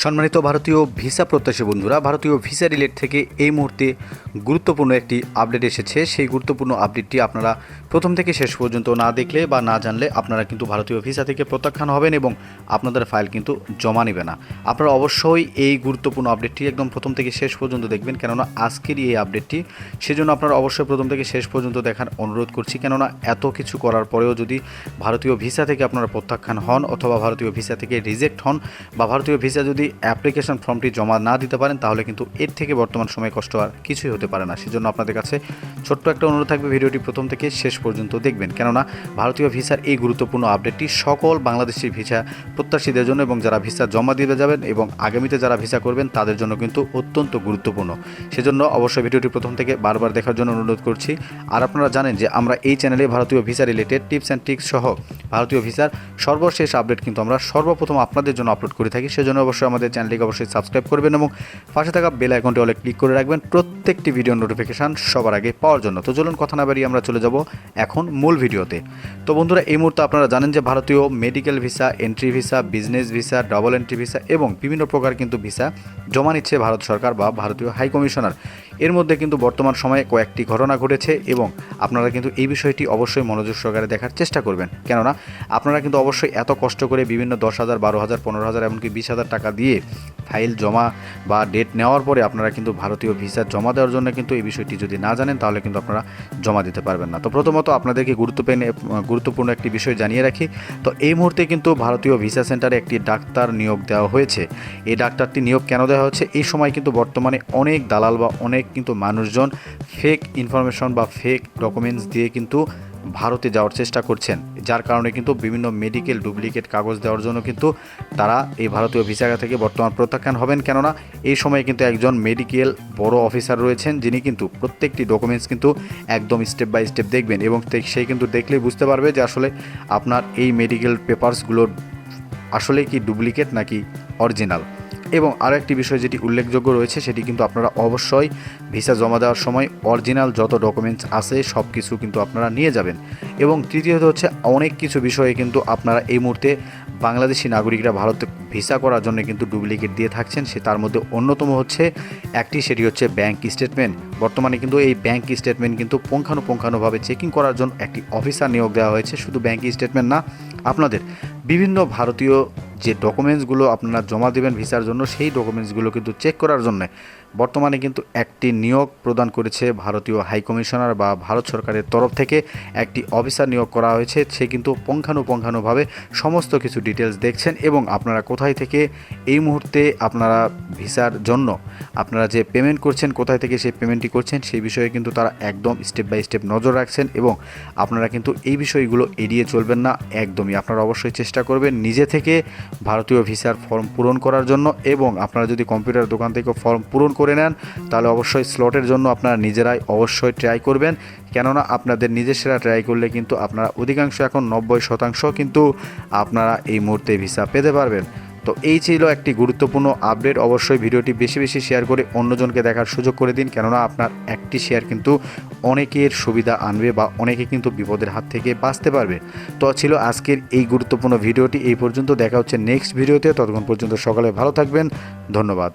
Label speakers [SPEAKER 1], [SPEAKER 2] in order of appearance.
[SPEAKER 1] সম্মানিত ভারতীয় ভিসা প্রত্যাশী বন্ধুরা, ভারতীয় ভিসা রিলেট থেকে এই মুহূর্তে গুরুত্বপূর্ণ একটি আপডেট এসেছে। সেই গুরুত্বপূর্ণ আপডেটটি আপনারা প্রথম থেকে শেষ পর্যন্ত না দেখলে বা না জানলে আপনারা কিন্তু ভারতীয় ভিসা থেকে প্রত্যাখ্যান হবেন এবং আপনাদের ফাইল কিন্তু জমা নেবে না। আপনারা অবশ্যই এই গুরুত্বপূর্ণ আপডেটটি একদম প্রথম থেকে শেষ পর্যন্ত দেখবেন, কেননা আজকের এই আপডেটটি সেজন্য আপনারা অবশ্যই প্রথম থেকে শেষ পর্যন্ত দেখার অনুরোধ করছি, কেননা এত কিছু করার পরেও যদি ভারতীয় ভিসা থেকে আপনারা প্রত্যাখ্যান হন অথবা ভারতীয় ভিসা থেকে রিজেক্ট হন বা ভারতীয় ভিসা যদি অ্যাপ্লিকেশন ফর্মটি জমা না দিতে পারেন, তাহলে কিন্তু এর থেকে বর্তমান সময়ে কষ্ট আর কিছুই হতে পারে না। সেজন্য আপনাদের কাছে ছোট্ট একটা অনুরোধ থাকবে ভিডিওটি প্রথম থেকে শেষ পর্যন্ত দেখবেন। কেননা ভারতীয় ভিসার এই গুরুত্বপূর্ণ আপডেটটি সকল বাংলাদেশি ভিসা প্রত্যাশীদের জন্য এবং যারা ভিসা জমা দিতে যাবেন এবং আগামীতে যারা ভিসা করবেন, তাদের জন্য কিন্তু অত্যন্ত গুরুত্বপূর্ণ। সেজন্য অবশ্যই ভিডিওটি প্রথম থেকে বারবার দেখার জন্য অনুরোধ করছি। আর আপনারা জানেন যে আমরা এই চ্যানেলে ভারতীয় visa related tips and tricks সহ ভারতীয় ভিসার সর্বশেষ আপডেট কিন্তু আমরা সর্বপ্রথম আপনাদের জন্য আপলোড করে থাকি। সেজন্য অবশ্যই আমাদের চ্যানেলটিকে অবশ্যই সাবস্ক্রাইব করবেন এবং পাশে থাকা বেল আইকনটি অলে ক্লিক করে রাখবেন। প্রত্যেকটি ভিডিও নোটিফিকেশান সবার আগে পাওয়ার জন্য। তো চলুন, কথা না বাড়িয়ে আমরা চলে যাব এখন মূল ভিডিওতে। তো বন্ধুরা, এই মুহূর্তে আপনারা জানেন যে ভারতীয় medical visa entry visa business visa double entry visa এবং বিভিন্ন প্রকার কিন্তু ভিসা জমা নিচ্ছে ভারত সরকার বা ভারতীয় হাই কমিশনার এর মধ্যে কিন্তু বর্তমান সময়ে কয়েকটি ঘটনা ঘটেছে এবং আপনারা কিন্তু এই বিষয়টি অবশ্যই মনোযোগ সহকারে দেখার চেষ্টা করবেন। কেননা, আপনারা কিন্তু অবশ্যই এত কষ্ট করে বিভিন্ন দশ হাজার, বারো হাজার, পনেরো হাজার, এমনকি বিশ হাজার টাকা দিয়ে ফাইল জমা বা ডেট নেওয়ার পরে আপনারা কিন্তু ভারতীয় ভিসা জমা দেওয়ার জন্য কিন্তু এই বিষয়টি যদি না জানেন, তাহলে কিন্তু আপনারা জমা দিতে পারবেন না। তো প্রথমত আপনাদেরকে গুরুত্বপূর্ণ গুরুত্বপূর্ণ একটি বিষয় জানিয়ে রাখি। তো এই মুহূর্তে কিন্তু ভারতীয় ভিসা সেন্টারে একটি ডাক্তার নিয়োগ দেওয়া হয়েছে। এই ডাক্তারটি নিয়োগ কেন দেওয়া হচ্ছে? এই সময় কিন্তু বর্তমানে অনেক দালাল বা অনেক কিন্তু মানুষজন ফেক ইনফরমেশন বা ফেক ডকুমেন্টস দিয়ে কিন্তু ভারতে যাওয়ার চেষ্টা করছেন, যার কারণে কিন্তু বিভিন্ন মেডিকেল ডুপ্লিকেট কাগজ দেওয়ার জন্য কিন্তু তারা এই ভারতীয় ভিসা থেকে বর্তমান প্রত্যাখ্যান হবেন। কেননা এই সময়ে কিন্তু একজন মেডিকেল বড় অফিসার রয়েছেন, যিনি কিন্তু প্রত্যেকটি ডকুমেন্টস কিন্তু একদম স্টেপ বাই স্টেপ দেখবেন এবং সেই কিন্তু দেখলেই বুঝতে পারবে যে আসলে আপনার এই মেডিকেল পেপারসগুলো আসলে কি ডুপ্লিকেট নাকি অরিজিনাল এবং আরও একটি বিষয় যেটি উল্লেখযোগ্য রয়েছে, সেটি কিন্তু আপনারা অবশ্যই ভিসা জমা দেওয়ার সময় অরিজিনাল যত ডকুমেন্টস আছে সব কিছু কিন্তু আপনারা নিয়ে যাবেন। এবং তৃতীয়ত হচ্ছে, অনেক কিছু বিষয়ে কিন্তু আপনারা এই মুহূর্তে বাংলাদেশি নাগরিকরা ভারতে ভিসা করার জন্য কিন্তু ডুপ্লিকেট দিয়ে থাকছেন। সে তার মধ্যে অন্যতম হচ্ছে, একটি সেটি হচ্ছে ব্যাংক স্টেটমেন্ট। বর্তমানে কিন্তু এই ব্যাংক স্টেটমেন্ট কিন্তু পুঙ্খানুপুঙ্খানুভাবে চেকিং করার জন্য একটি অফিসার নিয়োগ দেওয়া হয়েছে। শুধু ব্যাংক স্টেটমেন্ট না, আপনাদের বিভিন্ন ভারতীয় যে ডকুমেন্টসগুলো আপনারা জমা দেবেন ভিসার জন্য সেই ডকুমেন্টসগুলো কিন্তু চেক করার জন্য বর্তমানে কিন্তু একটি নিয়োগ প্রদান করেছে ভারতীয় হাইকমিশনার বা ভারত সরকারের তরফ থেকে একটি অফিসার নিয়োগ করা হয়েছে। সে কিন্তু পুঙ্খানুপুঙ্খানুভাবে সমস্ত কিছু ডিটেলস দেখছেন এবং আপনারা কোথায় থেকে এই মুহূর্তে আপনারা ভিসার জন্য আপনারা যে পেমেন্ট করছেন, কোথায় থেকে সেই পেমেন্টটি করছেন, সেই বিষয়ে কিন্তু তারা একদম স্টেপ বাই স্টেপ নজর রাখছেন এবং আপনারা কিন্তু এই বিষয়গুলো এড়িয়ে চলবেন না একদমই। আপনারা অবশ্যই চেষ্টা করবেন নিজে থেকে ভারতীয় ভিসার ফর্ম পূরণ করার জন্য এবং আপনারা যদি কম্পিউটার দোকান থেকে ফর্ম পূরণ করে নেন, তাহলে অবশ্যই স্লটের জন্য আপনারা নিজেরাই অবশ্যই ট্রাই করবেন। কেননা আপনাদের নিজস্বরা ট্রাই করলে কিন্তু আপনারা অধিকাংশ এখন নব্বই শতাংশ কিন্তু আপনারা এই মুহূর্তে ভিসা পেতে পারবেন। তো এই ছিল একটি গুরুত্বপূর্ণ আপডেট অবশ্যই ভিডিওটি বেশি বেশি শেয়ার করে অন্যজনকে দেখার সুযোগ করে দিন, কেননা আপনার একটি শেয়ার কিন্তু অনেকের সুবিধা আনবে বা অনেকে কিন্তু বিপদের হাত থেকে বাঁচতে পারবে। তো ছিল আজকের এই গুরুত্বপূর্ণ ভিডিওটি। এই পর্যন্ত দেখা হচ্ছে নেক্সট ভিডিওতে। ততক্ষণ পর্যন্ত সকালে ভালো থাকবেন। ধন্যবাদ।